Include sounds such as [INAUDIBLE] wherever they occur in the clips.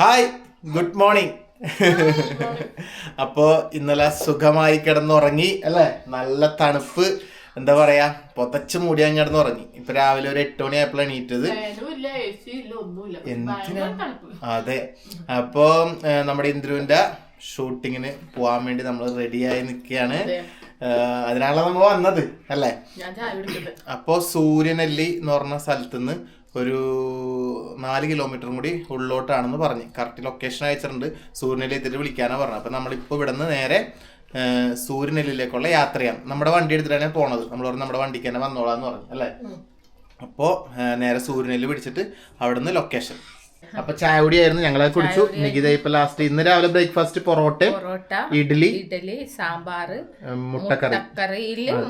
Hi good morning. അപ്പോ ഇന്നലെ സുഖമായി കിടന്നുറങ്ങി അല്ലേ? നല്ല തണുപ്പ്. എന്താ പറയാ പൊതച്ച് മൂടി അങ്ങ് കിടന്നുറങ്ങി. ഇപ്പൊ രാവിലെ ഒരു എട്ട് മണിയായപ്പോഴാണ് എണീറ്റത്. ഫാനുമില്ല എ സി ഇല്ല ഒന്നുമില്ല. എന്തിനാ? അതെ. അപ്പോ നമ്മുടെ ഇന്ദ്രുവിന്റെ ഷൂട്ടിങ്ങിന് പോവാൻ വേണ്ടി നമ്മൾ റെഡിയായി നിൽക്കുകയാണ്. അതെ. അതിനാണല്ലോ നമ്മൾ വന്നത് അല്ലേ? അപ്പോ സൂര്യനെല്ലി എന്ന് പറഞ്ഞ സ്ഥലത്തുനിന്ന് ഒരു നാല് കിലോമീറ്ററും കൂടി ഉള്ളിലോട്ടാണെന്ന് പറഞ്ഞ്. കറക്റ്റ് ലൊക്കേഷൻ അയച്ചിട്ടുണ്ട്. സൂര്യനെല്ലി വിളിക്കാനാണ് വിളിക്കാനാ പറഞ്ഞത്. അപ്പം നമ്മളിപ്പോൾ ഇവിടെ നിന്ന് നേരെ സൂര്യനെല്ലിലേക്കുള്ള യാത്രയാണ്. നമ്മുടെ വണ്ടി എടുത്തിട്ടാണ് പോണത്. നമ്മൾ പറഞ്ഞു നമ്മുടെ വണ്ടിക്ക് തന്നെ വന്നോളാന്ന് പറഞ്ഞു അല്ലേ? അപ്പോൾ നേരെ സൂര്യനെല്ലി പിടിച്ചിട്ട് അവിടെ നിന്ന് ലൊക്കേഷൻ അപ്പൊ ചായ കുടിയായിരുന്നു ഞങ്ങളെ കുടിച്ചു. നികിത ഇപ്പൊ ലാസ്റ്റ് ഇന്ന് രാവിലെ ബ്രേക്ക്ഫാസ്റ്റ് പൊറോട്ട ഇഡ്ഡലി ഇഡ്ഡലി സാമ്പാറ് ഉം, മുട്ടക്കറി.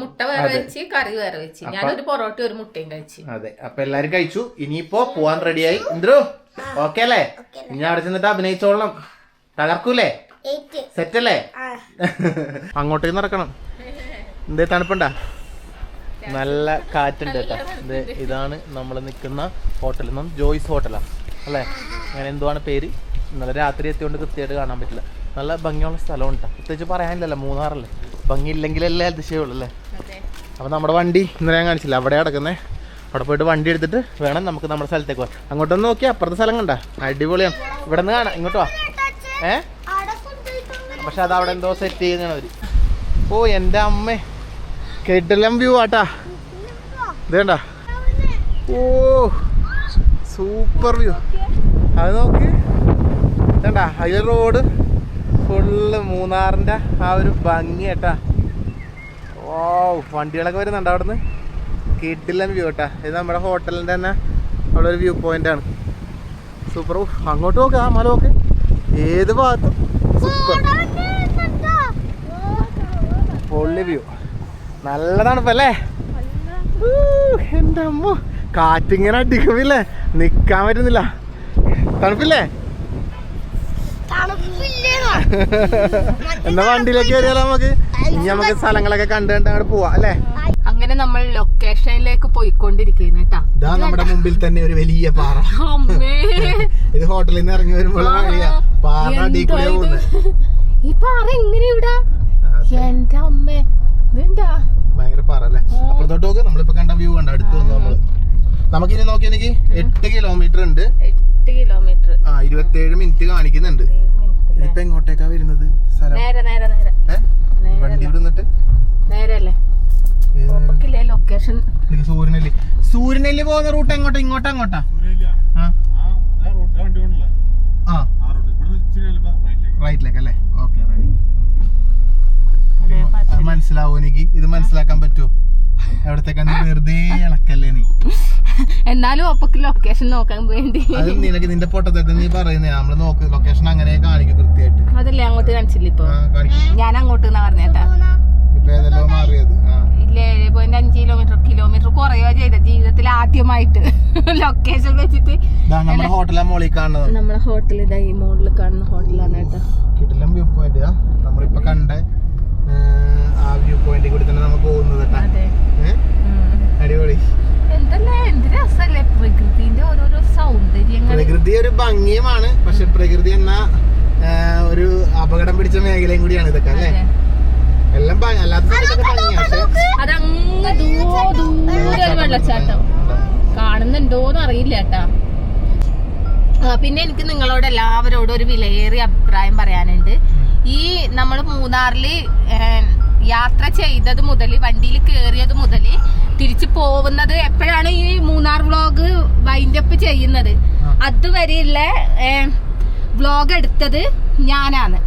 മുട്ട വേറെ വെച്ച് കറി വേറെ വെച്ച്. ഞാനൊരു പൊറോട്ട ഒരു മുട്ടയും കഴിച്ചു. അതെ. അപ്പൊ എല്ലാരും കഴിച്ചു. ഇനിയിപ്പോ പോവാൻ റെഡിയായി ഇന്ദ്രു ഓക്കെ അല്ലേ? ഇനി അവിടെ ചെന്നിട്ട് അഭിനയിച്ചോളണം. തകർക്കൂലേ? സെറ്റ് അല്ലേ അങ്ങോട്ടേക്ക് നടക്കണം. എന്തേ തണുപ്പണ്ട? നല്ല കാറ്റുണ്ട് കേട്ടോ. ഇതാണ് നമ്മൾ നിൽക്കുന്ന ഹോട്ടൽ. നിന്നും ജോയ്സ് ഹോട്ടലാ. അല്ലേ? അങ്ങനെ എന്തുവാണ് പേര്? ഇന്നലെ രാത്രി എത്തിയോണ്ട് കൃത്യമായിട്ട് കാണാൻ പറ്റില്ല. നല്ല ഭംഗിയുള്ള സ്ഥലമുണ്ട്. പ്രത്യേകിച്ച് പറയാനില്ലല്ലോ മൂന്നാറല്ലേ? ഭംഗി ഇല്ലെങ്കിലല്ലേ അതിശയമുള്ളൂ അല്ലേ? അപ്പോൾ നമ്മുടെ വണ്ടി ഇന്നലെ ഞാൻ കാണിച്ചില്ല. അവിടെ കിടക്കുന്നത് അവിടെ പോയിട്ട് വണ്ടി എടുത്തിട്ട് വേണം നമുക്ക് നമ്മുടെ സ്ഥലത്തേക്ക് പോകാം അങ്ങോട്ടൊന്ന് നോക്കിയാൽ അപ്പുറത്തെ സ്ഥലം കണ്ട? അടിപൊളിയാണ്. ഇവിടെ നിന്ന് കാണാം. ഇങ്ങോട്ട് വാ. ഏ? പക്ഷെ അത് അവിടെ എന്തോ സെറ്റ് ചെയ്യുന്നതാണ് അവർ. ഓ എന്റെ അമ്മേ. കെട്ടിലം വ്യൂ ആട്ടാ. ഇത് കണ്ട? ഓ. സൂപ്പർ വ്യൂ അത് നോക്ക്. വേണ്ട അതിൽ റോഡ് ഫുള്ള് മൂന്നാറിന്റെ ആ ഒരു ഭംഗി കേട്ടാ. ഓ വണ്ടികളൊക്കെ വരുന്നുണ്ട് അവിടുന്ന്. കിട്ടില്ലൻ വ്യൂ കേട്ടാ. ഇത് നമ്മുടെ ഹോട്ടലിന്റെ തന്നെ അവിടെ ഒരു വ്യൂ പോയിന്റ് ആണ്. സൂപ്പർ അങ്ങോട്ട് നോക്ക് ആ മല നോക്ക്. ഏത് ഭാഗത്തും സൂപ്പർ പൊള്ളി വ്യൂ നല്ലതാണ് ഇപ്പല്ലേ എന്റെ അമ്മ. കാറ്റിങ്ങനെ അടിക്കുമില്ലേ നിക്കാൻ പറ്റുന്നില്ല. തണുപ്പില്ലേ? എന്നാ വണ്ടിയിലേക്ക് കയറിയാലോ നമുക്ക്? ഇനി നമുക്ക് സ്ഥലങ്ങളൊക്കെ കണ്ടു കണ്ട് അങ്ങോട്ട് പോവാ അല്ലേ? അങ്ങനെ നമ്മൾ ലൊക്കേഷനിലേക്ക് പോയിക്കൊണ്ടിരിക്കുന്നു കേട്ടാ. ഇതാ നമ്മുടെ മുമ്പിൽ തന്നെ ഒരു വലിയ പാറ. ഇത് ഹോട്ടലിൽ നിന്ന് ഇറങ്ങി വരുമ്പോൾ പാറ ഈ പാറ എങ്ങനെ ഇവിടെ? എന്റെ അമ്മേ. ഇതെന്താ? ഭയങ്കര പാറ അല്ലേ? അപ്പുറത്തോട്ട് നോക്ക് നമ്മളിപ്പോ കണ്ട വ്യൂ കണ്ട അടുത്ത് വന്നു നമ്മൾ. നമുക്കിനി നോക്കിയാണെങ്കിൽ എട്ട് കിലോമീറ്റർ ഉണ്ട്. എട്ട് കിലോമീറ്റർ ആ ഇരുപത്തേഴ് മിനിറ്റ് കാണിക്കുന്നുണ്ട്. ഇപ്പൊ എങ്ങോട്ടേക്കാ വരുന്നത്? സ്ഥലം? നേരെ നേരെ നേരെ. വണ്ടി ഇവിടെ നിന്നിട്ട് സൂര്യനെല്ലി. സൂര്യനെല്ലി പോകുന്ന റൂട്ട് എങ്ങോട്ടാ? ഇങ്ങോട്ടാ അങ്ങോട്ടാ ആ. ആ. റൈറ്റിലേക്ക് അല്ലേ ഓക്കെ റെഡി അത് മനസ്സിലാവോ എനിക്ക് ഇത് മനസ്സിലാക്കാൻ പറ്റുമോ എവിടത്തേക്കാണ് വെറുതെ ഇളക്കല്ലേ നീ? എന്നാലും അപ്പൊക്ക് ലൊക്കേഷൻ നോക്കാൻ വേണ്ടി. അത് നിനക്ക് നിന്റെ പൊട്ടത്തെ നീ പറയുന്നേ. നമ്മൾ നോക്ക് ലൊക്കേഷൻ അങ്ങനെ കാണിക്കും കൃത്യമായിട്ട്. അതല്ലേ അങ്ങോട്ട് കാണിച്ചില്ല ഇപ്പൊ? ഞാൻ അങ്ങോട്ട് പറഞ്ഞേട്ടാ? ഇപ്പൊ ഏതെല്ലോ മാറിയത്? ഇല്ല ഏഴ് പോയിന്റ് അഞ്ച് കിലോമീറ്റർ കിലോമീറ്റർ കുറയുക ചെയ്ത ജീവിതത്തിൽ ആദ്യമായിട്ട്. ലൊക്കേഷൻ വെച്ചിട്ട് നമ്മുടെ ഹോട്ടലാ മോളിൽ കാണുന്നത്. നമ്മളെ ഹോട്ടൽ ഇതാ ഈ മോളിൽ കാണുന്ന ഹോട്ടലാണ് കേട്ടോ. കിട്ടില്ല വ്യൂ പോയിന്റ് നമ്മളിപ്പോ കണ്ട. ആ വ്യൂ പോയിന്റിൽ കൂടി തന്നെ നമുക്ക് പോകുന്നത് കേട്ടാ. അടിപൊളി. എന്തല്ലേ എന്ത് രസല്ലേ. പ്രകൃതിന്റെ ഓരോരോ സൗന്ദര്യങ്ങൾ പ്രകൃതി ഒരു ഭംഗിയുമാണ്. പക്ഷെ പ്രകൃതി എന്ന ഒരു അപകടം പിടിച്ച മേഖലയും കൂടിയാണ് ഇതൊക്കെ അല്ലേ? എല്ലാം അല്ലാത്ത വെള്ളച്ചാട്ടം. കാണുന്നുണ്ടോന്ന് അറിയില്ല കേട്ടാ. പിന്നെ എനിക്ക് നിങ്ങളോട് എല്ലാവരോടും ഒരു വിലയേറിയ അഭിപ്രായം പറയാനുണ്ട്. ഈ നമ്മൾ മൂന്നാറിൽ യാത്ര ചെയ്തത് മുതൽ വണ്ടിയിൽ കയറിയത് മുതൽ തിരിച്ചു പോകുന്നത് എപ്പോഴാണ് ഈ മൂന്നാർ വ്ളോഗ് വൈൻഡപ്പ് ചെയ്യുന്നത്? അതുവരെയുള്ള വ്ളോഗ് എടുത്തത് ഞാനാണ്.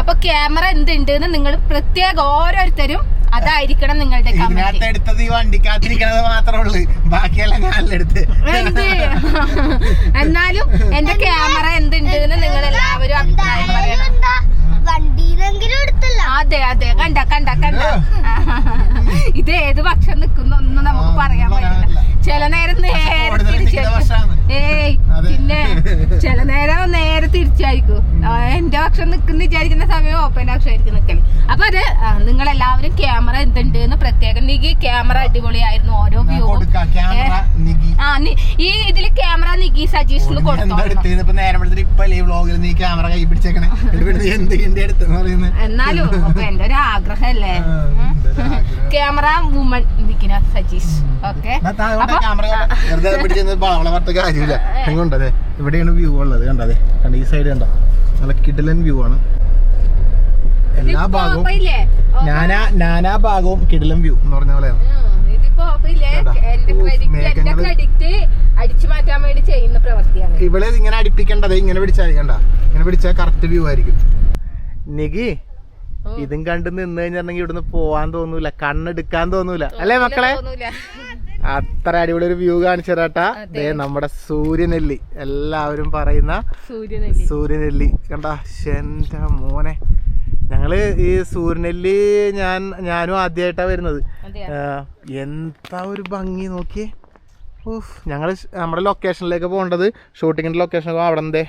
അപ്പൊ ക്യാമറ എന്തുണ്ട് എന്ന് നിങ്ങൾ പ്രത്യേകം ഓരോരുത്തരും അതായിരിക്കണം നിങ്ങളുടെ ഇതിനകത്ത് എടുത്തത് ഈ വണ്ടിക്കകത്തിരിക്കണത് മാത്രമേ ഉള്ളൂ. ബാക്കിയെല്ലാം ഞാനിലെടുത്ത് [LAUGHS] എന്നാലും എന്റെ ക്യാമറ എന്തുണ്ട് എന്ന് നിങ്ങൾ എല്ലാവരും അഭിപ്രായം പറയണം. അതെ അതെ. കണ്ട കണ്ട കണ്ട. ഇത് ഏത് പക്ഷം നിൽക്കുന്ന ഒന്നും നമുക്ക് പറയാൻ പറ്റില്ല. ചില നേരം നേരെ പക്ഷമാണ്. ഏയ്. പിന്നെ ചില നേരം നേരെ തിരിച്ചായിരിക്കും. എന്റെ പക്ഷം നിക്കുന്ന വിചാരിക്കുന്ന സമയം ഓപ്പൻ പക്ഷമായിരിക്കും നിൽക്കണം അപ്പൊ അത് നിങ്ങൾ എല്ലാവരും ക്യാമറ എന്തുണ്ട് എന്ന് പ്രത്യേകം നികി ക്യാമറ അടിപൊളിയായിരുന്നു ഓരോ വ്യൂവും ആ ഈ ഇതിൽ ക്യാമറ നികി സജീഷിന് കൊടുത്തു? എന്നാലും എന്റെ ഒരു ആഗ്രഹല്ലേ ക്യാമറ വുമൺ വിക്കിന സജീഷ്. ഓക്കെ കാര്യമില്ല. [LAUGHS] എങ്ങോട്ടതെ ഇവിടെയാണ് വ്യൂ ഉള്ളത് കണ്ടതെ കണ്ട ഈ സൈഡ് കണ്ടോ? നല്ല കിഡിലൻ വ്യൂ ആണ്. എല്ലാ ഭാഗവും നാനാ നാനാ ഭാഗവും കിഡിലൻ വ്യൂ എന്ന് പറഞ്ഞ പോലെയാണ്. ഇവളെ ഇങ്ങനെ അടിപ്പിക്കേണ്ടത് ഇങ്ങനെ പിടിച്ചാൽ കണ്ട? ഇങ്ങനെ പിടിച്ചാൽ കറക്റ്റ് വ്യൂ ആയിരിക്കും. നികി. ഇതും കണ്ട് നിന്ന് കഴിഞ്ഞിട്ടുണ്ടെങ്കിൽ ഇവിടുന്ന് പോവാൻ തോന്നൂല കണ്ണെടുക്കാൻ തോന്നൂല. അല്ലേ മക്കളെ. അത്ര അടിപൊളി ഒരു വ്യൂ കാണിച്ചു തരാട്ടാ ദേ നമ്മുടെ സൂര്യനെല്ലി. എല്ലാവരും പറയുന്ന സൂര്യനല്ലേ. കണ്ട? എന്റെ മോനെ. ഞങ്ങൾ ഈ സൂര്യനെല്ലി ഞാൻ ഞാനും ആദ്യമായിട്ടാ വരുന്നത്. എന്താ ഒരു ഭംഗി നോക്കിയേ. ഊഫ് ഞങ്ങൾ നമ്മുടെ ലൊക്കേഷനിലേക്ക് പോകേണ്ടത് ഷൂട്ടിങ്ങിന്റെ ലൊക്കേഷൻ അവിടെ എന്തേ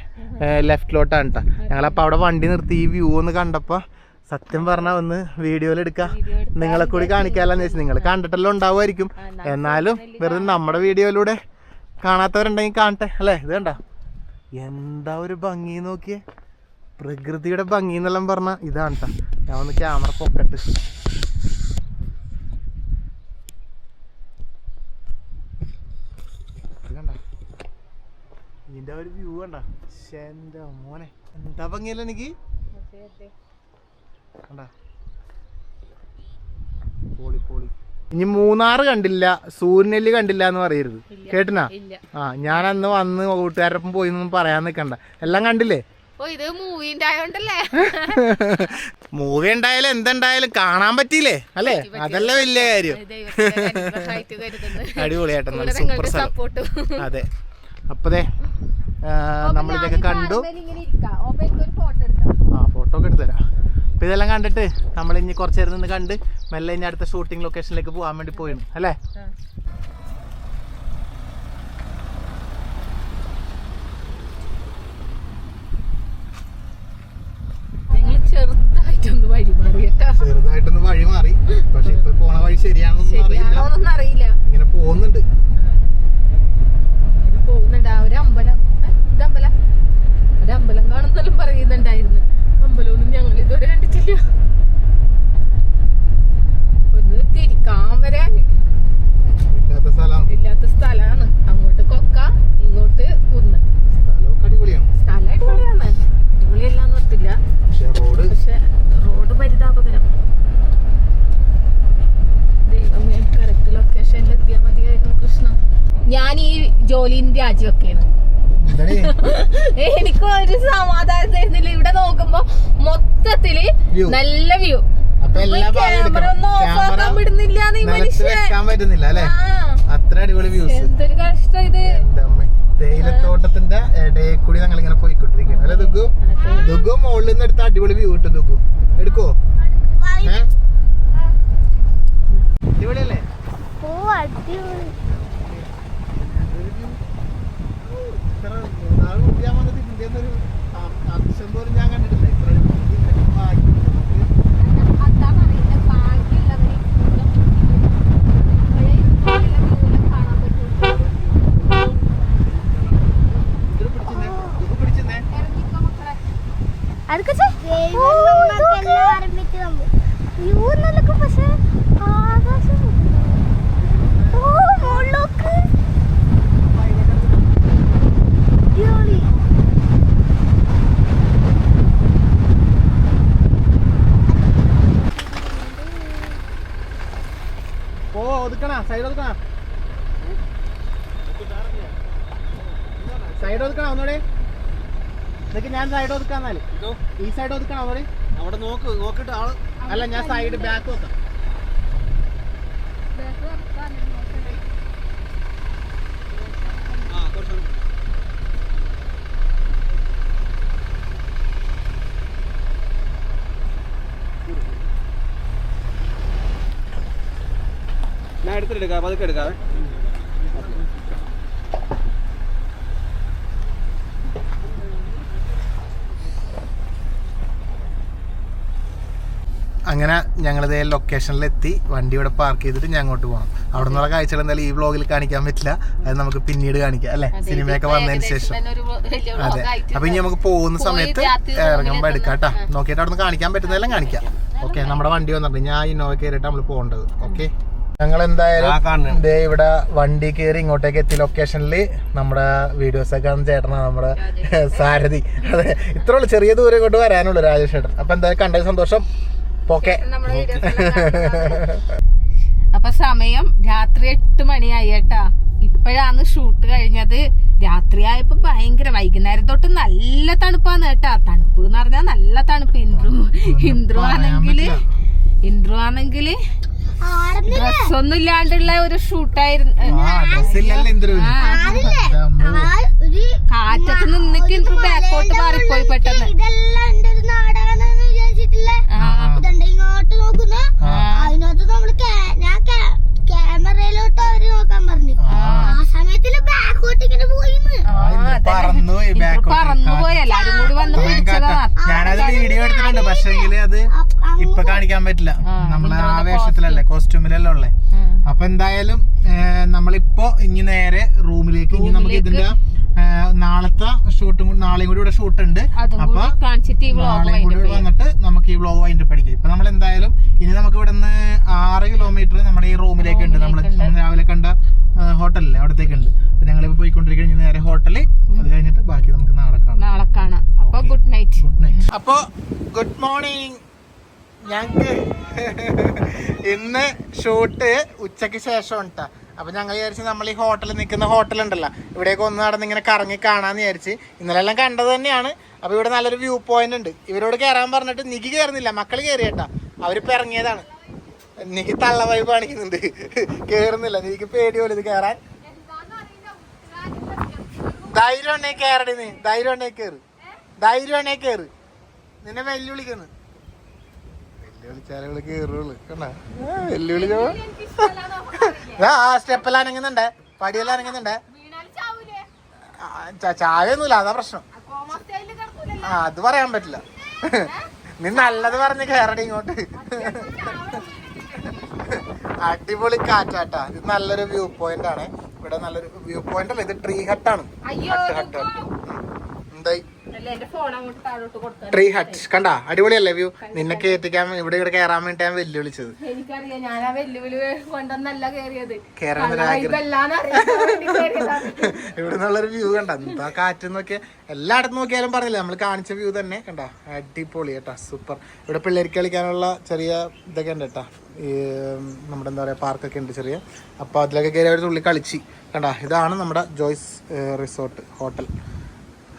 ലെഫ്റ്റിലോട്ടാണ് കേട്ടോ ഞങ്ങളപ്പോൾ അവിടെ വണ്ടി നിർത്തി ഈ വ്യൂ ഒന്ന് കണ്ടപ്പോൾ സത്യം പറഞ്ഞാൽ ഒന്ന് വീഡിയോയിൽ എടുക്കാം. നിങ്ങളെ കൂടി കാണിക്കാല്ലെന്ന് വെച്ചാൽ നിങ്ങൾ കണ്ടിട്ടെല്ലാം ഉണ്ടാവുമായിരിക്കും. എന്നാലും വെറുതെ നമ്മുടെ വീഡിയോയിലൂടെ കാണാത്തവരുണ്ടെങ്കിൽ കാണട്ടെ അല്ലേ? ഇത് കണ്ട? എന്താ ഒരു ഭംഗി നോക്കിയേ? പ്രകൃതിയുടെ ഭംഗി എന്നെല്ലാം പറഞ്ഞാൽ ഇതാണ് കേട്ടോ ഞാൻ ഒന്ന് ക്യാമറ പൊക്കട്ട്. ഇതിന്റെ ഒരു വ്യൂ കണ്ട? മോനെ. എന്താ ഭംഗിയല്ലേ എനിക്ക്? കണ്ട? പോളി പോളി. ഇനി മൂന്നാറ് കണ്ടില്ല സൂര്യനെല്ലി കണ്ടില്ല എന്ന് പറയരുത്. കേട്ടിനാ? ആ ഞാൻ അന്ന് വന്ന് കൂട്ടുകാരൊപ്പം പോയി പറയാൻ നിൽക്കണ്ട എല്ലാം കണ്ടില്ലേ? ഓ ഇത് മൂവി മൂവി ഉണ്ടായാലും എന്തുണ്ടായാലും കാണാൻ പറ്റിയില്ലേ? അല്ലേ? അതല്ല വലിയ കാര്യം. അടിപൊളിയായിട്ട് [LAUGHS] നല്ല സൂപ്പർ സ്ഥലം. സപ്പോർട്ടും അതെ. അപ്പതേ നമ്മളിതൊക്കെ കണ്ടു. ഫോട്ടോ എടുക്കാം. ആ ഫോട്ടോ ഒക്കെ എടുത്തുതരാം അപ്പൊ ഇതെല്ലാം കണ്ടിട്ട് നമ്മൾ ഇനി കുറച്ച് നേരം നിന്ന് കണ്ട് മെല്ലെ ഇനി അടുത്ത ഷൂട്ടിംഗ് ലൊക്കേഷനിലേക്ക് പോകാൻ വേണ്ടി പോയിരുന്നു അല്ലേ? ഞങ്ങൾ ചെറുതായിട്ടൊന്ന് വഴി മാറി കേട്ടോ. ചെറുതായിട്ടൊന്ന് വഴി മാറി. പക്ഷെ ഇപ്പൊ പോണ വഴി ശരിയാണോ അറിയില്ല ശരിയാണോന്നൊന്നും അറിയില്ല ഇങ്ങനെ പോകുന്നുണ്ട് ഇത് പോകുന്നുണ്ട് ആ ഒരു അമ്പലം ഏ, ഇത് അമ്പലം ഒരു അമ്പലം കാണുന്നെല്ലാം പറയുന്നുണ്ടായിരുന്നു അമ്പലമൊന്നും ഞങ്ങൾ ഇതുവരെ കണ്ടിട്ടില്ല ഒന്ന് തിരിക്കാൻ വരെ ഇല്ലാത്ത സ്ഥലമാണ് ഇല്ലാത്ത സ്ഥലമാണ് അങ്ങോട്ട് കൊക്ക ഇങ്ങോട്ട് കുന്ന് സ്ഥലമൊക്കെ അടിപൊളിയാണ് സ്ഥലം അടിപൊളിയാണ് അടിപൊളിയല്ലാന്ന് ഓർത്തില്ല പക്ഷെ റോഡ് പക്ഷെ റോഡ് പരിതാപകരം ദൈവമേ കറക്റ്റ് ലൊക്കേഷനിൽ എത്തിയാൽ മതിയായിരുന്നു കൃഷ്ണ ഞാൻ ഈ ജോലിന്റെ രാജിവെക്കാണ് എന്താടേ എനിക്ക് ഒരു സമാധാനം തരുന്നില്ല ഇവിടെ നോക്കുമ്പോ മൊത്തത്തിൽ നല്ല വ്യൂ ക്യാമറ. ഒന്നും വിടുന്നില്ല നീ മനുഷ്യൻ. വെക്കാൻ പറ്റുന്നില്ല അല്ലേ? അത്ര അടിപൊളി വ്യൂസ് എന്തൊരു കഷ്ടം ഇത്. തേയിലത്തോട്ടത്തിന്റെ ഇടയിൽ കൂടി ഞങ്ങൾ ഇങ്ങനെ പോയിക്കൊണ്ടിരിക്കുകയാണ്. അല്ലെ ദുഗു? ദുഗു മുകളിൽ നിന്ന് എടുത്ത അടിപൊളി വ്യൂ കിട്ടും ദുഗു? എടുക്കോ? ഏ? അടിപൊളിയല്ലേ? അടിപൊളി ഇത്ര മൂന്നാറ് കുട്ടിയാൻ വന്നത് ഇതിന്റെ ഒന്നൊരു അ- അംശം പോലും ഞാൻ കണ്ടിട്ടില്ല ഇത്ര ഒരു ഇതിന്റെ ഭാഗ്യം നമുക്ക് അതാ പറയുന്നത് ഭാഗ്യമുള്ളവര് കാണാൻ പറ്റും ഇതിൽ പിടിച്ചിരുന്നേ ദുഗു പിടിച്ചിരുന്നേ ഇറങ്ങിക്കോ മക്കളെ അതൊക്കെ ആരംഭിച്ച് നമ്മൾ യൂ എന്നൊക്കെ പക്ഷെ ആകാശം ഓ മുകളിലോക്ക് അടിപൊളി ഓ ഒതുക്കണ സൈഡ് ഒതുക്കണ. സൈഡ് ഒതുക്കണ ഒന്നുകൂടെ ഇതൊക്കെ ഞാൻ സൈഡ് ഒതുക്കാന്നാൽ. ഈ സൈഡ് ഒതുക്കണ ഒന്നുകൂടെ അവിടെ നോക്ക് നോക്കിട്ട് ആൾ. അല്ല ഞാൻ സൈഡ് ബാക്ക് വെക്കാം ആ കുറച്ച് ഞാൻ എടുത്തിട്ടെടുക്കാം പതുക്കെ എടുക്കാവേ അങ്ങനെ ഞങ്ങളിതേ ലൊക്കേഷനിലെത്തി വണ്ടി ഇവിടെ പാർക്ക് ചെയ്തിട്ട് ഞാൻ അങ്ങോട്ട് പോകണം അവിടെ നിന്നുള്ള കാഴ്ചകൾ എന്തായാലും ഈ വ്ലോഗിൽ കാണിക്കാൻ പറ്റില്ല. അത് നമുക്ക് പിന്നീട് കാണിക്കാം അല്ലെ? സിനിമയൊക്കെ വന്നതിന് ശേഷം. അതെ. അപ്പൊ ഇനി നമുക്ക് പോകുന്ന സമയത്ത് ഇറങ്ങുമ്പോ എടുക്കാം കേട്ടോ. നോക്കിയിട്ട് അവിടെ നിന്ന് കാണിക്കാൻ പറ്റുന്നതെല്ലാം കാണിക്കാം. ഓക്കെ നമ്മുടെ വണ്ടി വന്നിട്ടുണ്ട്. ഞാൻ ഇന്നോവ കയറിയിട്ട് നമ്മൾ പോകേണ്ടത്. ഓക്കെ ഞങ്ങൾ എന്തായാലും. ദേ ഇവിടെ വണ്ടി കയറി ഇങ്ങോട്ടേക്ക് എത്തി ലൊക്കേഷനിൽ നമ്മുടെ വീഡിയോസ് ഒക്കെ കാണുന്ന ചേട്ടനാണ് നമ്മുടെ സാരഥി. അതെ ഇത്ര ഉള്ളു. ചെറിയ ദൂരം ഇങ്ങോട്ട് വരാനുള്ളൂ രാജേഷ് ചേട്ടൻ. അപ്പൊ എന്തായാലും കണ്ടത് സന്തോഷം. പോക്കെ. [LAUGHS] അപ്പൊ സമയം രാത്രി എട്ട് മണിയായി കേട്ടാ. ഇപ്പോഴാണ് ഷൂട്ട് കഴിഞ്ഞത്. രാത്രിയായപ്പോ ഭയങ്കര വൈകുന്നേരം തൊട്ട് നല്ല തണുപ്പാന്ന് കേട്ടാ. തണുപ്പ് എന്ന് പറഞ്ഞാൽ നല്ല തണുപ്പ്. ഇന്ദ്രു ഇന്ദ്രു ആണെങ്കിൽ ഇന്ദ്രു ആണെങ്കിൽ ആടുന്നില്ലേ ഡ്രസ് ഒന്നും ഇല്ലാണ്ടുള്ള ഒരു ഷൂട്ടായിരുന്നു. ആ ആ ഒരു കാറ്റത്ത് നിന്നിട്ട് ബാക്കോട്ട് മാറിപ്പോയി പെട്ടെന്ന്. ഇങ്ങോട്ട് നോക്കുന്ന. അതിനകത്ത് നമ്മൾ ക്യാ- ഞാൻ ക്യാ- ക്യാമറയിലോട്ട് അവർ നോക്കാൻ പറഞ്ഞു. ആ. സമയത്തിൽ ബാക്കോട്ട് ഇങ്ങനെ പറന്നുപോയി എല്ലാരും കൂടി വന്ന് പിടിച്ചതാ. ഞാനത് വീഡിയോ എടുത്തിട്ടുണ്ട്. പക്ഷേങ്കിൽ അത് ഇപ്പൊ കാണിക്കാൻ പറ്റില്ല. നമ്മളെ ആവേശത്തിലല്ലേ കോസ്റ്റ്യൂമിലല്ലേ ഉള്ളേ. അപ്പൊ എന്തായാലും നമ്മളിപ്പോ ഇനി നേരെ റൂമിലേക്ക് ഇനി നമുക്ക് ഇതിന്റെ നാളത്തെ ഷൂട്ടും കൂടി നാളെയും കൂടി ഇവിടെ ഷൂട്ട് ഉണ്ട് അപ്പൊ നാളെയും കൂടി ഇവിടെ വന്നിട്ട് നമുക്ക് ഈ വ്ളോഗ് അതിന്റെ പഠിക്കാം ഇപ്പൊ നമ്മൾ എന്തായാലും ഇനി നമുക്ക് ഇവിടെ നിന്ന് ആറ് കിലോമീറ്റർ നമ്മുടെ ഈ റൂമിലേക്ക് ഉണ്ട്. നമ്മൾ രാവിലെ കണ്ട ഹോട്ടലില്ലേ അവിടത്തേക്ക് ഉണ്ട്. അപ്പൊ ഞങ്ങളിപ്പോ പോയിക്കൊണ്ടിരിക്കുന്നത് ഇനി നേരെ ഹോട്ടലിൽ അത് കഴിഞ്ഞിട്ട് ബാക്കി നമുക്ക് നാളെ കാണാം. നാളെ കാണാം. അപ്പൊ ഗുഡ് നൈറ്റ് ഗുഡ് നൈറ്റ് അപ്പൊ ഗുഡ് മോർണിംഗ് ഞങ്ങക്ക് [LAUGHS] ഇന്ന് ഷൂട്ട് ഉച്ചയ്ക്ക് ശേഷം ഉണ്ടാ അപ്പൊ ഞങ്ങൾ വിചാരിച്ചു നമ്മൾ ഈ ഹോട്ടലിൽ നിൽക്കുന്ന ഹോട്ടൽ ഉണ്ടല്ലോ ഇവിടേക്ക് ഒന്ന് നടന്ന് ഇങ്ങനെ കറങ്ങി കാണാന്ന് വിചാരിച്ച് ഇന്നലെ എല്ലാം കണ്ടത് തന്നെയാണ്. അപ്പൊ ഇവിടെ നല്ലൊരു വ്യൂ പോയിന്റ് ഉണ്ട്. ഇവരോട് കയറാൻ പറഞ്ഞിട്ട് നിക്ക് കയറുന്നില്ല മക്കൾ കയറിയേട്ടാ അവരിപ്പോ ഇറങ്ങിയതാണ്. നികി തള്ള വൈബ് കാണിക്കുന്നുണ്ട്. [LAUGHS] കേറുന്നില്ല. എനിക്ക് പേടി പോലെ ഇത് കയറാൻ ധൈര്യം ഉണ്ടെങ്കിൽ കയറടി നീ. ധൈര്യം ഉണ്ടെങ്കിൽ കയറ് ധൈര്യം ഉണ്ടെങ്കിൽ കയറ് നിന്നെ വെല്ലുവിളിക്കുന്നു. വെല്ലുവിളിച്ചാലേ കണ്ടാ? ആ, സ്റ്റെപ്പെല്ലാം അനങ്ങുന്നുണ്ട്. പടിയെല്ലാം അനങ്ങുന്നുണ്ട്. ചായൊന്നുമില്ല അതാ പ്രശ്നം. ആ അത് പറയാൻ പറ്റില്ല. നീ നല്ലത് പറഞ്ഞ് കയറടി ഇങ്ങോട്ട്. അടിപൊളി കാറ്റാട്ടാ. ഇത് നല്ലൊരു വ്യൂ പോയിന്റ് ആണ്. ഇവിടെ നല്ലൊരു വ്യൂ പോയിന്റ് അല്ല ഇത് ട്രീ ഹട്ടാണ് ഹട്ട് ഹട്ട് എന്തായി? ട്രീ ഹട്ട് കണ്ടാ? അടിപൊളിയല്ലേ വ്യൂ നിന്നെ കയറ്റിക്കാൻ ഇവിടെ ഇവിടെ കേറാൻ വേണ്ടി ഞാൻ വെല്ലുവിളിച്ചത്. എനിക്കറിയാം ഞാൻ ആ വെല്ലുവിളി കൊണ്ടൊന്നല്ല ഇവിടെ നിന്നുള്ളൊരു വ്യൂ കണ്ട? എന്താ കാറ്റ് നോക്കിയ എല്ലായിടത്തും നോക്കിയാലും പറഞ്ഞില്ല? നമ്മൾ കാണിച്ച വ്യൂ തന്നെ കണ്ട? അടിപൊളി കേട്ടാ സൂപ്പർ ഇവിടെ പിള്ളേർക്ക് കളിക്കാനുള്ള ചെറിയ ഇതൊക്കെ ഉണ്ട് കേട്ടാ. ഈ നമ്മുടെ എന്താ പറയുക പാർക്കൊക്കെ ഉണ്ട് ചെറിയ. അപ്പോൾ അതിലൊക്കെ കയറി അവർ തുള്ളി കളിച്ചു. കണ്ട? ഇതാണ് നമ്മുടെ ജോയ്സ് റിസോർട്ട് ഹോട്ടൽ.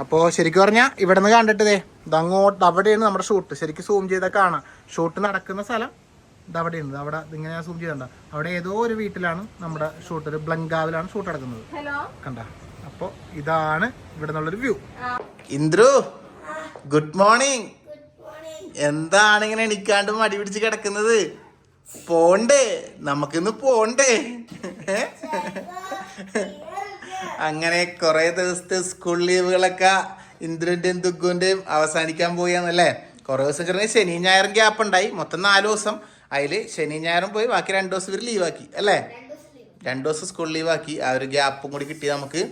അപ്പോൾ ശരിക്കും പറഞ്ഞാൽ ഇവിടെ നിന്ന് കണ്ടിട്ട് ഇതങ്ങോട്ട് അവിടെയാണ് നമ്മുടെ ഷൂട്ട് ശരിക്കും സൂം ചെയ്താൽ കാണാം. ഷൂട്ട് നടക്കുന്ന സ്ഥലം ഇത് അവിടെയുണ്ട്. അവിടെ ഇങ്ങനെ സൂം ചെയ്തണ്ട അവിടെ ഏതോ ഒരു വീട്ടിലാണ് നമ്മുടെ ഷൂട്ട് ഒരു ബ്ലങ്കാവിലാണ് ഷൂട്ട് നടക്കുന്നത്. കണ്ട. അപ്പോൾ ഇതാണ് ഇവിടെ നിന്നുള്ളൊരു വ്യൂ ഇന്ദ്രു ഗുഡ് മോർണിംഗ് എന്താണ് ഇങ്ങനെ എണിക്കാണ്ട് മടി പിടിച്ച് കിടക്കുന്നത്? പോണ്ടേ. നമുക്കിന്ന് പോണ്ടേ. അങ്ങനെ കുറേ ദിവസത്തെ സ്കൂൾ ലീവുകളൊക്കെ ഇന്ദ്രന്റെയും ദുഗുന്റെയും അവസാനിക്കാൻ പോയാന്നല്ലേ കുറേ ദിവസം ചെറിയ ശനി ഞായറും ഗ്യാപ്പ് ഉണ്ടായി. മൊത്തം നാല് ദിവസം. അതിൽ ശനി ഞായറും പോയി ബാക്കി രണ്ട് ദിവസം ഇവർ ലീവാക്കി അല്ലേ? രണ്ട് ദിവസം സ്കൂൾ ലീവാക്കി ആ ഒരു ഗ്യാപ്പും കൂടി കിട്ടി നമുക്ക്.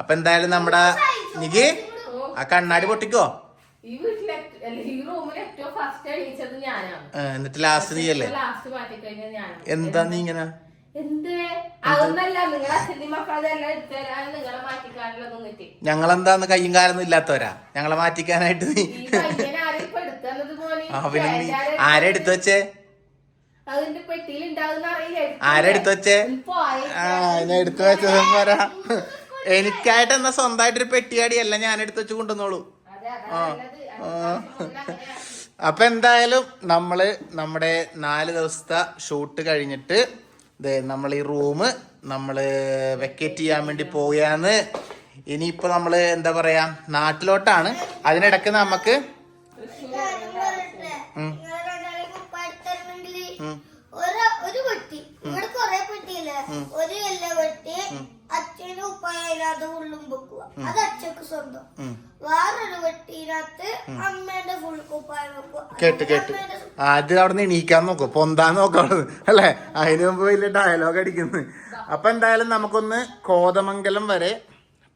അപ്പൊ എന്തായാലും നമ്മുടെ നിക്ക് ആ കണ്ണാടി പൊട്ടിക്കോ? എന്നിട്ട് ലാസ്റ്റ് നീ അല്ലേ എന്താ നീ ഇങ്ങനെ? ഞങ്ങളെന്താന്ന് കയ്യും കാലൊന്നും ഇല്ലാത്തവരാ. ഞങ്ങളെ മാറ്റിക്കാനായിട്ട് നീ ആ പിന്നെ നീ വെച്ചേ? അതിന്റെ പെട്ടിയിൽ അറിയില്ല. ആരെ എടുത്തു വെച്ചേ? ആ ഞാൻ എടുത്തു വെച്ചത് പോരാ എനിക്കായിട്ട് എന്നാ സ്വന്തമായിട്ടൊരു പെട്ടിയാടിയല്ല ഞാൻ എടുത്തു വെച്ച് കൊണ്ടുവന്നോളൂ. ആ. അപ്പൊ എന്തായാലും നമ്മൾ നമ്മുടെ നാല് ദിവസത്തെ ഷൂട്ട് കഴിഞ്ഞിട്ട് ദേ നമ്മൾ ഈ റൂം നമ്മൾ വെക്കേറ്റ് ചെയ്യാൻ വേണ്ടി പോവുകയാണ്. ഇനിയിപ്പോൾ നമ്മൾ എന്താ പറയാ നാട്ടിലോട്ടാണ്. അതിനിടക്ക് നമുക്ക് ഒരു അച്ഛന് ഉപ്പായതിനകത്ത് ഉള്ളും വെക്കുക. അത് അച്ഛക്ക് സ്വന്തം. വേറൊരു വെട്ടിനകത്ത് അമ്മേന്റെ ഫുൾ കുപ്പായം വെക്കുക. കേട്ട് കേട്ട്. ആദ്യം അവിടെ നിന്ന് എണീക്കാൻ നോക്കും പൊന്താൻ നോക്കാം അല്ലേ? അതിന് മുമ്പ് വലിയ ഡയലോഗ് അടിക്കുന്നു. അപ്പൊ എന്തായാലും നമുക്കൊന്ന് കോതമംഗലം വരെ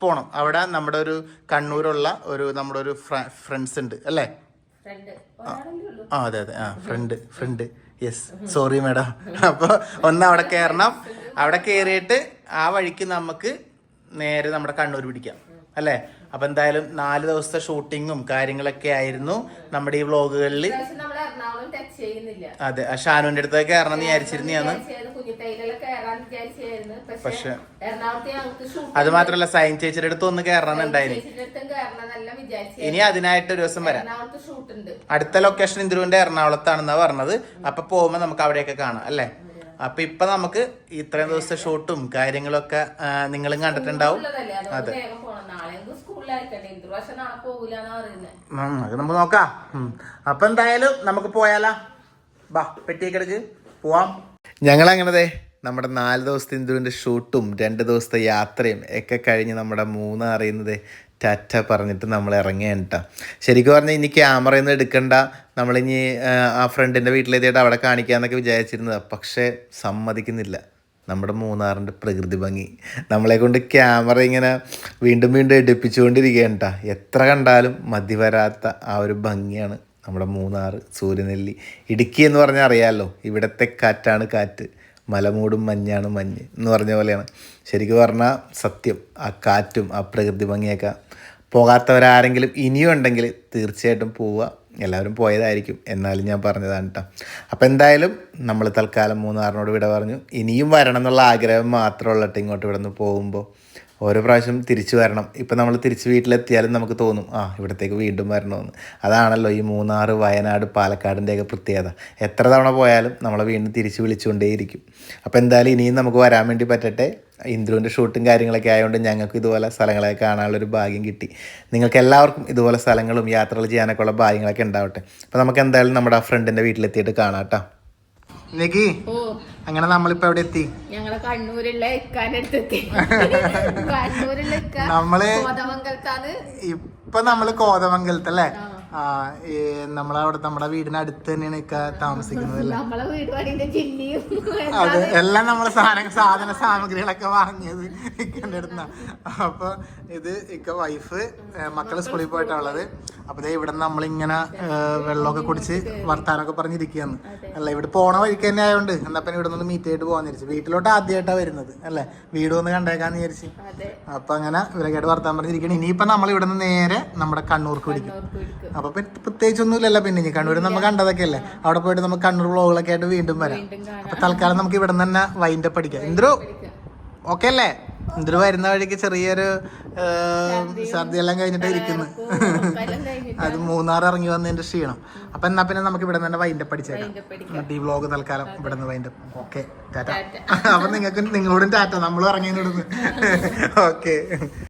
പോണം. അവിടെ നമ്മുടെ ഒരു കണ്ണൂരുള്ള ഒരു നമ്മുടെ ഒരു ഫ്രണ്ട്സ് ഉണ്ട് അല്ലേ? ആ. അതെ അതെ. ആ friend friend yes sorry madam അപ്പോൾ ഒന്ന് അവിടെ കയറണം അവിടെ കയറിയിട്ട് ആ വഴിക്ക് നമുക്ക് നേരെ നമ്മുടെ കണ്ണൂർ പിടിക്കാം. അല്ലേ? അപ്പൊ എന്തായാലും നാല് ദിവസത്തെ ഷൂട്ടിങ്ങും കാര്യങ്ങളൊക്കെ ആയിരുന്നു നമ്മുടെ ഈ വ്ളോഗുകളിൽ അതെ ആ ഷാനുവിന്റെ അടുത്ത് കയറണം എന്ന് വിചാരിച്ചിരുന്നു ഞാൻ പക്ഷെ അത് മാത്രല്ല സൈൻ ചേച്ചിയുടെ അടുത്ത് ഒന്ന് കയറണം ഉണ്ടായിരുന്നു ഇനി അതിനായിട്ട് ഒരു ദിവസം വരാം. അടുത്ത ലൊക്കേഷൻ ഇന്ദ്രുവിന്റെ എറണാകുളത്താണെന്നാ പറഞ്ഞത്. അപ്പൊ പോകുമ്പോ നമുക്ക് അവിടെയൊക്കെ കാണാം അല്ലേ? അപ്പൊ ഇപ്പൊ നമുക്ക് ഇത്രയും ദിവസത്തെ ഷൂട്ടും കാര്യങ്ങളൊക്കെ നിങ്ങളും കണ്ടിട്ടുണ്ടാവും. അത്. നമുക്ക് നോക്കാം. അപ്പൊ എന്തായാലും നമുക്ക് പോയാലാ. ബാ പെട്ടിയേക്കെടുക്ക്. പോവാം. ഞങ്ങൾ അങ്ങനതെ നമ്മുടെ നാല് ദിവസത്തെ ഇന്ദുവിന്റെ ഷൂട്ടും രണ്ട് ദിവസത്തെ യാത്രയും ഒക്കെ കഴിഞ്ഞ് നമ്മുടെ മൂന്ന് അറിയുന്നത് ടാറ്റ പറഞ്ഞിട്ട് നമ്മൾ ഇറങ്ങിയാണ് കേട്ടോ ശരിക്കും പറഞ്ഞാൽ ഇനി ക്യാമറയിൽ നിന്ന് എടുക്കണ്ട. നമ്മളിനി ആ, ഫ്രണ്ടിന്റെ വീട്ടിലെത്തിയിട്ട് അവിടെ കാണിക്കാന്നൊക്കെ വിചാരിച്ചിരുന്നത്. പക്ഷേ സമ്മതിക്കുന്നില്ല. നമ്മുടെ മൂന്നാറിന്റെ പ്രകൃതി ഭംഗി. നമ്മളെ കൊണ്ട് ക്യാമറ ഇങ്ങനെ വീണ്ടും വീണ്ടും എടുപ്പിച്ചുകൊണ്ടിരിക്കുകയാണ് കേട്ടോ എത്ര കണ്ടാലും മതി വരാത്ത ആ ഒരു ഭംഗിയാണ് നമ്മുടെ മൂന്നാർ സൂര്യനെല്ലി. ഇടുക്കി എന്ന് പറഞ്ഞാൽ അറിയാമല്ലോ ഇവിടുത്തെ കാറ്റാണ് കാറ്റ് മലമൂടും മഞ്ഞാണ് മഞ്ഞ് എന്ന് പറഞ്ഞ പോലെയാണ്. ശരിക്കും പറഞ്ഞാൽ സത്യം ആ കാറ്റും ആ പ്രകൃതി ഭംഗിയൊക്കെ പോകാത്തവരാരെങ്കിലും ഇനിയും ഉണ്ടെങ്കിൽ തീർച്ചയായിട്ടും പോവുക. എല്ലാവരും പോയതായിരിക്കും. എന്നാലും ഞാൻ പറഞ്ഞതാണ് കേട്ടോ അപ്പോൾ എന്തായാലും നമ്മൾ തൽക്കാലം മൂന്നാറിനോട് വിട പറഞ്ഞു. ഇനിയും വരണം എന്നുള്ള ആഗ്രഹം മാത്രമുള്ള ഇങ്ങോട്ട് ഇവിടെ നിന്ന് പോകുമ്പോൾ ഓരോ പ്രാവശ്യം തിരിച്ചു വരണം. ഇപ്പം നമ്മൾ തിരിച്ച് വീട്ടിലെത്തിയാലും നമുക്ക് തോന്നും ആ ഇവിടത്തേക്ക് വീണ്ടും വരണമെന്ന്. അതാണല്ലോ ഈ മൂന്നാറ് വയനാട് പാലക്കാടിന്റെയൊക്കെ പ്രത്യേകത. എത്ര തവണ പോയാലും നമ്മളെ വീണ്ടും തിരിച്ച് വിളിച്ചുകൊണ്ടേയിരിക്കും. അപ്പോൾ എന്തായാലും ഇനിയും നമുക്ക് വരാൻ വേണ്ടി പറ്റട്ടെ. ഇന്ദ്രുവിന്റെ ഷൂട്ടും കാര്യങ്ങളൊക്കെ ആയതുകൊണ്ട് ഞങ്ങൾക്ക് ഇതുപോലെ സ്ഥലങ്ങളെ കാണാനുള്ളൊരു ഭാഗ്യം കിട്ടി. നിങ്ങൾക്ക് എല്ലാവർക്കും ഇതുപോലെ സ്ഥലങ്ങളും യാത്രകൾ ചെയ്യാനൊക്കെ ഉള്ള ഭാഗ്യങ്ങളൊക്കെ ഉണ്ടാവട്ടെ. അപ്പോൾ നമുക്ക് എന്തായാലും നമ്മുടെ ആ ഫ്രണ്ടിന്റെ വീട്ടിലെത്തിയിട്ട് കാണാം കേട്ടോ. ഓ. അങ്ങനെ നമ്മളിപ്പോ എവിടെ എത്തി? ഞങ്ങൾ കണ്ണൂരിലെ ഇക്കാനടുത്തെത്തി ഇക്ക [LAUGHS] നമ്മൾ കോതമംഗലത്താണ്. ഇപ്പൊ നമ്മൾ കോതമംഗലത്ത് അല്ലേ? ആ നമ്മളവിടെ നമ്മുടെ വീടിനടുത്ത് തന്നെയാണ് ഇക്ക താമസിക്കുന്നത് അല്ലേ അതെ എല്ലാം നമ്മൾ സാധന സാധന സാമഗ്രികളൊക്കെ വാങ്ങിയത് ഇക്കന്റെ അടുത്താണ് അപ്പൊ ഇത് ഇക്ക വൈഫ് മക്കൾ സ്കൂളിൽ പോയിട്ടുള്ളത് അപ്പൊ ദേ ഇവിടെ നമ്മളിങ്ങനെ ഇങ്ങനെ വെള്ളമൊക്കെ കുടിച്ച് വർത്താനൊക്കെ പറഞ്ഞിരിക്കുകയാണ്. അല്ല? ഇവിടെ പോണ വഴിക്ക് തന്നെ ആയതുകൊണ്ട് എന്നാ പിന്നെ ഇവിടെ നിന്ന് മീറ്റ് ആയിട്ട് പോകാന്ന് വിചാരിച്ചു. വീട്ടിലോട്ട് ആദ്യമായിട്ടാണ് വരുന്നത് അല്ലേ? വീട് വന്ന് കണ്ടേക്കാന്ന് വിചാരിച്ചു. അപ്പൊ അങ്ങനെ ഇവരൊക്കെയായിട്ട് വർത്താൻ പറഞ്ഞിരിക്കണം ഇനിയിപ്പോ നമ്മൾ ഇവിടെ നിന്ന് നേരെ നമ്മുടെ കണ്ണൂർക്ക് വിളിക്കും. കണ്ണൂർക്ക് പിടിക്കും അപ്പൊ പ്രത്യേകിച്ചൊന്നുമില്ലല്ലോ പിന്നെ ഇനി കണ്ണൂർ നമ്മൾ കണ്ടതൊക്കെ അല്ലേ അവിടെ പോയിട്ട് നമുക്ക് കണ്ണൂർ വ്ളോഗുകളൊക്കെ ആയിട്ട് വീണ്ടും വരാം. അപ്പൊ തൽക്കാലം നമുക്ക് ഇവിടെ നിന്ന് തന്നെ വൈൻഡപ്പ് പഠിക്കാം ഇന്ദ്രു ഓക്കെ അല്ലേ? ഇന്ദ്രു വരുന്ന വഴിക്ക് ചെറിയൊരു ഛർദി എല്ലാം കഴിഞ്ഞിട്ട് ഇരിക്കുന്നു. അത് മൂന്നാർ ഇറങ്ങി വന്നതിന്റെ ക്ഷീണം. അപ്പൊ എന്നാ പിന്നെ നമുക്ക് ഇവിടെ തന്നെ വൈൻഡപ്പ് പിടിക്കാം എന്നിട്ട് ഈ വ്ളോഗ് തൽക്കാലം ഇവിടെ നിന്ന് വൈൻഡപ്പ് ഓക്കെ ടാറ്റ. [LAUGHS] അപ്പൊ നിങ്ങൾക്ക് നിങ്ങളോടും ടാറ്റ. നമ്മളും ഇറങ്ങിയതിനോട് ഓക്കെ [LAUGHS]